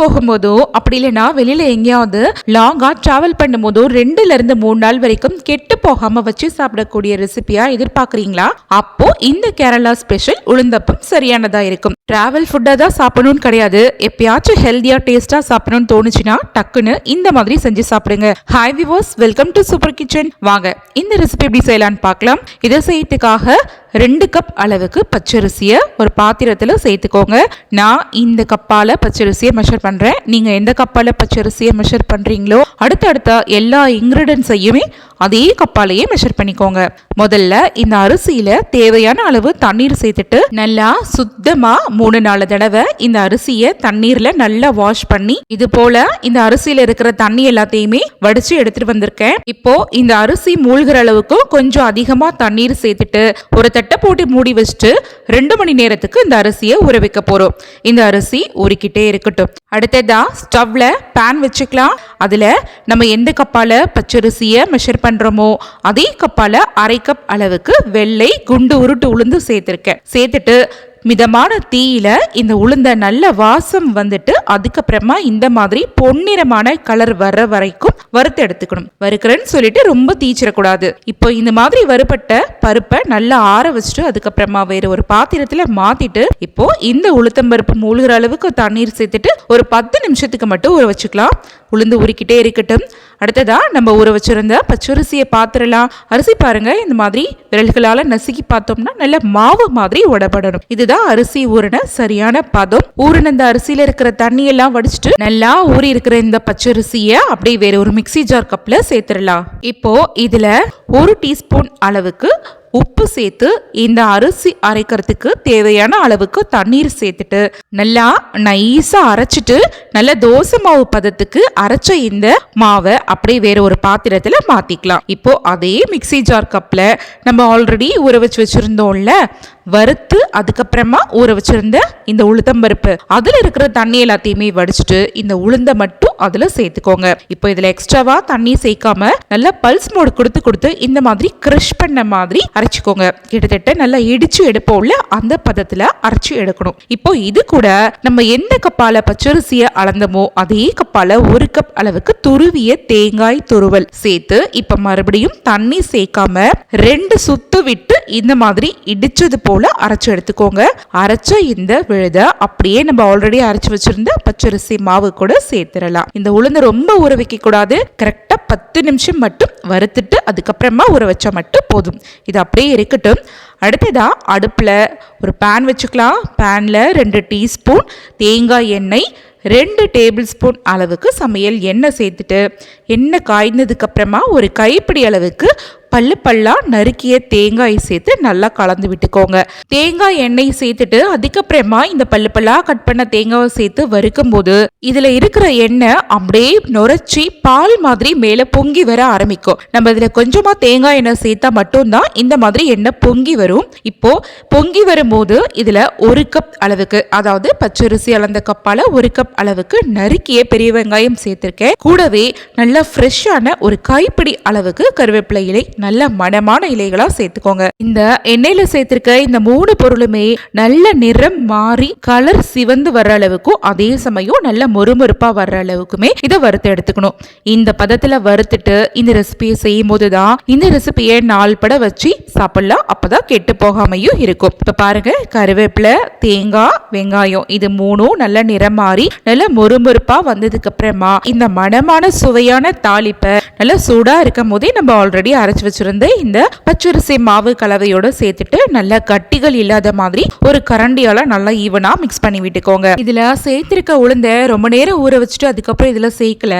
போகும்போதோ அப்படி இல்லைன்னா வெளியில எங்கேயாவது லாங்கா டிராவல் பண்ணும்போதோ ரெண்டுல இருந்து மூணு நாள் வரைக்கும் கெட்டு போகாம வச்சு சாப்பிடக்கூடிய ரெசிபியா எதிர்பார்க்கறீங்களா? அப்போ இந்த கேரளா ஸ்பெஷல் உளுந்தப்பம் சரியானதா இருக்கும். டிராவல் ஃபுட்டாக தான் சாப்பிடணும்னு கிடையாது. எப்பயாச்சும் ஹெல்த்தியாக டேஸ்டா சாப்பிடணும்னு தோணுச்சுன்னா டக்குன்னு இந்த மாதிரி செஞ்சு சாப்பிடுங்க. ஹாய் விவோஸ் வெல்கம் டு சூப்பர் கிச்சன் வாங்க இந்த ரெசிபி எப்படி செய்யலான்னு பார்க்கலாம். இதை செய்யறதுக்காக ரெண்டு கப் அளவுக்கு பச்சரிசியை ஒரு பாத்திரத்தில் சேர்த்துக்கோங்க. நான் இந்த கப்பால் பச்சரிசியை மெஷர் பண்ணுறேன் நீங்கள் எந்த கப்பால் பச்சரிசியை மெஷர் பண்ணுறீங்களோ அடுத்தடுத்த எல்லா இன்க்ரீடியன்ஸையுமே அதே கப்பாலேயே மெஷர் பண்ணிக்கோங்க. முதல்ல இந்த அரிசியில் தேவையான அளவு தண்ணீர் சேர்த்துட்டு நல்லா சுத்தமாக மூணு நாலு தடவை இந்த அரிசியை தண்ணீரில் நல்லா வாஷ் பண்ணி இது போல இந்த அரிசியில் இருக்கிற தண்ணி எல்லாத்தையுமே வடிச்சு எடுத்துட்டு வந்திருக்கேன். இப்போ இந்த அரிசி மூழ்கிற அளவுக்கு கொஞ்சம் அதிகமாக தண்ணீர் சேர்த்துட்டு ஒரு தட்டை போட்டு மூடி வச்சுட்டு ரெண்டு மணி நேரத்துக்கு இந்த அரிசியை ஊற வைக்க போறோம். இந்த அரிசி ஊறிக்கிட்டே இருக்கட்டும். அடுத்ததாக ஸ்டவ்வில் பேன் வச்சுக்கலாம். அதில் நம்ம எந்த கப்பால் பச்சரிசியை மெஷர் பண்ணுறோமோ அதே கப்பால் அரை கப் அளவுக்கு வெள்ளை குண்டு உருட்டு உளுந்து சேர்த்துருக்கேன். சேர்த்துட்டு மிதமான தீயில இந்த உளுந்த நல்ல வாசம் வந்துட்டு அதுக்கப்புறமா இந்த மாதிரி பொன்னிறமான கலர் வர்ற வரைக்கும் வறுத்து எடுத்துக்கணும். வறுக்கிறேன்னு சொல்லிட்டு ரொம்ப தீச்சிடக்கூடாது. இப்போ இந்த மாதிரி வறுபட்ட பருப்பை நல்லா ஆற வச்சுட்டு அதுக்கப்புறமா வேற ஒரு பாத்திரத்துல மாத்திட்டு இப்போ இந்த உளுத்தம்பருப்பு மூழ்கிற அளவுக்கு தண்ணீர் சேர்த்துட்டு ஒரு பத்து நிமிஷத்துக்கு மட்டும் ஊற வச்சுக்கலாம். உளுந்து உருக்கிட்டே இருக்கட்டும். அடுத்ததா நம்ம ஊற வச்சிருந்த பச்சரிசியை பாத்திரலாம். அரிசி பாருங்க இந்த மாதிரி விரல்களால் நசுக்கி பார்த்தோம்னா நல்ல மாவு மாதிரி உடப்படணும். இதுதான் அரிசி ஊறின சரியான பதம். ஊறின இந்த அரிசியில இருக்கிற தண்ணி எல்லாம் வடிச்சிட்டு நல்லா ஊறி இருக்கிற இந்த பச்சரிசியை அப்படியே வேற ஒரு மிக்ஸி ஜார் கப்ல சேர்த்துடலாம். இப்போ இதுல ஒரு டீஸ்பூன் அளவுக்கு உப்பு சேர்த்து இந்த அரிசி அரைக்கிறதுக்கு தேவையான அளவுக்கு தண்ணீர் சேர்த்துட்டு நல்லா நைஸா அரைச்சிட்டு நல்ல தோசை மாவு பதத்துக்கு அரைச்ச இந்த மாவை அப்படியே வேற ஒரு பாத்திரத்துல மாத்திக்கலாம். இப்போ அதே மிக்ஸி ஜார் கப்ல நம்ம ஆல்ரெடி ஊற வச்சு வச்சிருந்தோம்ல வறுத்து அதுக்கப்புறமா ஊற வச்சிருந்த இந்த உளுத்தம்பருப்பு அதுல இருக்கிற தண்ணி எல்லாத்தையுமே வடிச்சிட்டு இந்த உளுந்த மட்டும் அதுல சேர்த்துக்கோங்க. இப்போ இதுல எக்ஸ்ட்ராவா தண்ணி சேர்க்காம நல்லா பல்ஸ் மோடு கொடுத்து கொடுத்து இந்த மாதிரி கிரஷ் பண்ண மாதிரி அரைச்சிக்கோங்க. கிட்டத்தட்ட நல்லா இடிச்சு எடுப்போம்ல அந்த பதத்தில் அரைச்சு எடுக்கணும். இப்போ இது கூட நம்ம எந்த கப்பால பச்சரிசியை அளந்தமோ அதே கப்பால ஒரு கப் அளவுக்கு துருவிய தேங்காய் துருவல் சேர்த்து இப்போ மறுபடியும் தண்ணி சேர்க்காம ரெண்டு சுத்து விட்டு இந்த மாதிரி இடிச்சது போல அரைச்சு எடுத்துக்கோங்க. அரைச்ச இந்த விழுத அப்படியே நம்ம ஆல்ரெடி அரைச்சு வச்சிருந்த பச்சரிசி மாவு கூட சேர்த்துடலாம். இந்த உளுந்து ரொம்ப ஊற வைக்க கூடாது கரெக்டா பத்து நிமிஷம் மட்டும் வறுத்துட்டு அதுக்கப்புறமா ஊற வச்சா மட்டும் போதும். இது அப்படியே இருக்கட்டும். அடுத்ததாக அடுப்பில் ஒரு பேன் வச்சுக்கலாம். பேனில் ரெண்டு டீஸ்பூன் தேங்காய் எண்ணெய் ரெண்டு டேபிள் ஸ்பூன் அளவுக்கு சமையல் எண்ணெய் சேர்த்துட்டு எண்ணெய் காய்ந்ததுக்கப்புறமா ஒரு கைப்பிடி அளவுக்கு பல்லு பல்லா நறுக்கிய தேங்காய் சேர்த்து நல்லா கலந்து விட்டுக்கோங்க. தேங்காய் எண்ணெய் சேர்த்துட்டு அதுக்கப்புறமா இந்த பல்லு பல்லா கட் பண்ண தேங்காவை சேர்த்து வறுக்கும் போது இதுல இருக்கிற எண்ணெய் அப்படியே நுரைச்சி பால் மாதிரி மேல பொங்கி வர ஆரம்பிக்கும். நம்ம இதுல கொஞ்சமா தேங்காய் எண்ணெய் சேர்த்தா மட்டும்தான் இந்த மாதிரி எண்ணெய் பொங்கி வரும். இப்போ பொங்கி வரும்போது இதுல ஒரு கப் அளவுக்கு அதாவது பச்சரிசி அளந்த கப்பால ஒரு கப் அளவுக்கு நறுக்கிய பெரிய வெங்காயம் சேர்த்திருக்கேன். கூடவே நல்ல ஃப்ரெஷ்ஷான ஒரு கைப்பிடி அளவுக்கு கருவேப்பிலை இலை நல்ல மணமான இலைகளா சேர்த்துக்கோங்க. இந்த எண்ணெயில சேர்த்திருக்க இந்த மூணு பொருளுமே நல்ல நிறம் மாறி கலர் சிவந்து வர்ற அளவுக்கும் அதே சமயம் நல்ல மொறுமொறுப்பா வர்ற அளவுக்குமே இதை வறுத்து எடுத்துக்கணும். இந்த பதத்துல வறுத்துட்டு இந்த ரெசிபியை செய்யும் போதுதான் இந்த ரெசிபியை நாள் பட வச்சு சாப்பிடலாம். அப்பதான் கெட்டு போகாமையும் இருக்கும். இப்ப பாருங்க கருவேப்பிலை தேங்காய் வெங்காயம் இது மூணும் நல்ல நிறம் மாறி நல்ல மொறுமொறுப்பா வந்ததுக்கு அப்புறமா இந்த மணமான சுவையான தாளிப்பை நல்ல சூடா இருக்கும் போதே நம்ம ஆல்ரெடி அரைச்சு வச்சிருந்த இந்த பச்சரிசி மாவு கலவையோட சேர்த்துட்டு நல்ல கட்டிகள் இல்லாத மாதிரி ஒரு கரண்டியால நல்லா ஈவனா மிக்ஸ் பண்ணி விட்டுக்கோங்க. இதுல சேர்த்திருக்க உளுந்த ரொம்ப நேரம் ஊற வச்சுட்டு அதுக்கப்புறம் இதுல சேர்க்கல.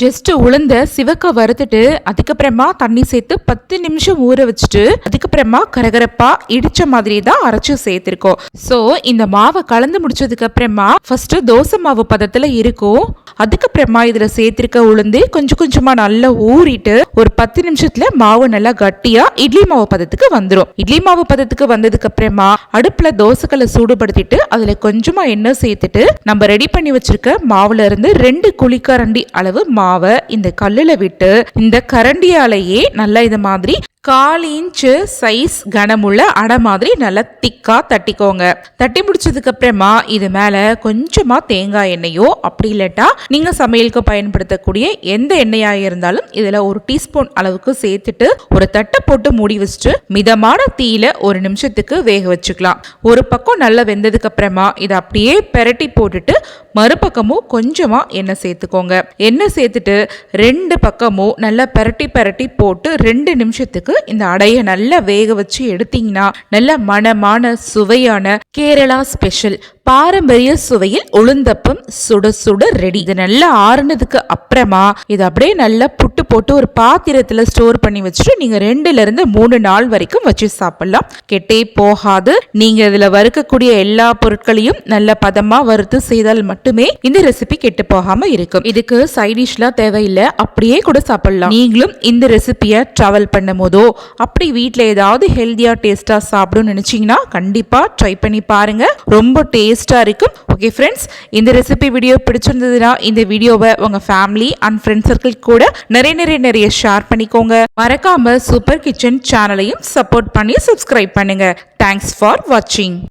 ஜஸ்ட் உளுந்த சிவக்க வறுத்துட்டு அதுக்கப்புறமா தண்ணி சேர்த்து பத்து நிமிஷம் ஊற வச்சுட்டு அதுக்கப்புறமா கரகரப்பா இடிச்ச மாதிரி தான் அரைச்சு சேர்த்திருக்கோம். சோ இந்த மாவை கலந்து முடிச்சதுக்கு அப்புறமா ஃபர்ஸ்ட் தோசை மாவு பதத்துல இருக்கும். அதுக்கப்புறமா இதுல சேர்த்திருக்க உளுந்து கொஞ்சம் கொஞ்சமா நல்லா ஊறிட்டு ஒரு பத்து நிமிஷத்துல மாவு நல்லா கட்டியா இட்லி மாவு பதத்துக்கு வந்துடும் இட்லி மாவு பதத்துக்கு வந்ததுக்கு அப்புறமா அடுப்புல தோசைக்கல்லை சூடுபடுத்திட்டு அதுல கொஞ்சமா எண்ணெய் சேர்த்துட்டு நம்ம ரெடி பண்ணி வச்சிருக்க மாவுல இருந்து ரெண்டு குழிக்கரண்டி அளவு மாவை இந்த கல்லுல விட்டு இந்த கரண்டியாலேயே நல்லா இது மாதிரி கால் இன்ச்சு சைஸ் கனமுள்ள அடை மாதிரி நல்லா திக்காக தட்டிக்கோங்க. தட்டி முடிச்சதுக்கு அப்புறமா இது மேலே கொஞ்சமாக தேங்காய் எண்ணெயோ அப்படி இல்லாட்டா நீங்கள் சமையலுக்கு பயன்படுத்தக்கூடிய எந்த எண்ணெயாக இருந்தாலும் இதில் ஒரு டீஸ்பூன் அளவுக்கு சேர்த்துட்டு ஒரு தட்டை போட்டு மூடி வச்சுட்டு மிதமான தீயில ஒரு நிமிஷத்துக்கு வேக வச்சுக்கலாம். ஒரு பக்கம் நல்லா வெந்ததுக்கு அப்புறமா இதை அப்படியே பெரட்டி போட்டுட்டு மறுபக்கமும் கொஞ்சமாக எண்ணெய் சேர்த்துக்கோங்க. எண்ணெய் சேர்த்துட்டு ரெண்டு பக்கமும் நல்லா பெரட்டி பெரட்டி போட்டு ரெண்டு நிமிஷத்துக்கு இந்த அடையை நல்லா வேக வச்சு எடுத்தீங்கன்னா நல்ல மனமான சுவையான கேரளா ஸ்பெஷல் பாரம்பரிய சுவையில் உளுந்தப்பம் சுட சுட ரெடி இது நல்லா ஆறுனதுக்கு அப்புறமா இது அப்படியே நல்லா புட்டு போட்டு ஒரு பாத்திரத்துல ஸ்டோர் பண்ணி வச்சுட்டு நீங்க ரெண்டுல இருந்து மூணு நாள் வரைக்கும் வச்சு சாப்பிடலாம். கெட்டே போகாது. நீங்க இதுல வறுக்கக்கூடிய எல்லா பொருட்களையும் நல்ல பதமா வறுத்து செய்தால் மட்டுமே இந்த ரெசிபி கெட்டு போகாம இருக்கும். இதுக்கு சைடிஷ் எல்லாம் தேவையில்லை. அப்படியே கூட சாப்பிடலாம். நீங்களும் இந்த ரெசிபியை டிராவல் பண்ணும் போது அப்படி வீட்டில் ஏதாவது ஹெல்த்தியாக டேஸ்ட்டாக சாப்பிடணும்னு நினச்சிங்கன்னா கண்டிப்பாக ட்ரை பண்ணி பாருங்க. ரொம்ப டேஸ்ட்டாக இருக்கும். ஓகே ஃப்ரெண்ட்ஸ் இந்த ரெசிபி வீடியோ பிடிச்சிருந்ததுன்னா இந்த வீடியோவை உங்கள் ஃபேமிலி அண்ட் ஃப்ரெண்ட் சர்க்கிள் கூட நிறைய நிறைய நிறைய ஷேர் பண்ணிக்கோங்க. மறக்காமல் சூப்பர் கிச்சன் சேனலையும் சப்போர்ட் பண்ணி சப்ஸ்கிரைப் பண்ணுங்கள் தேங்க்ஸ் ஃபார் வாட்சிங்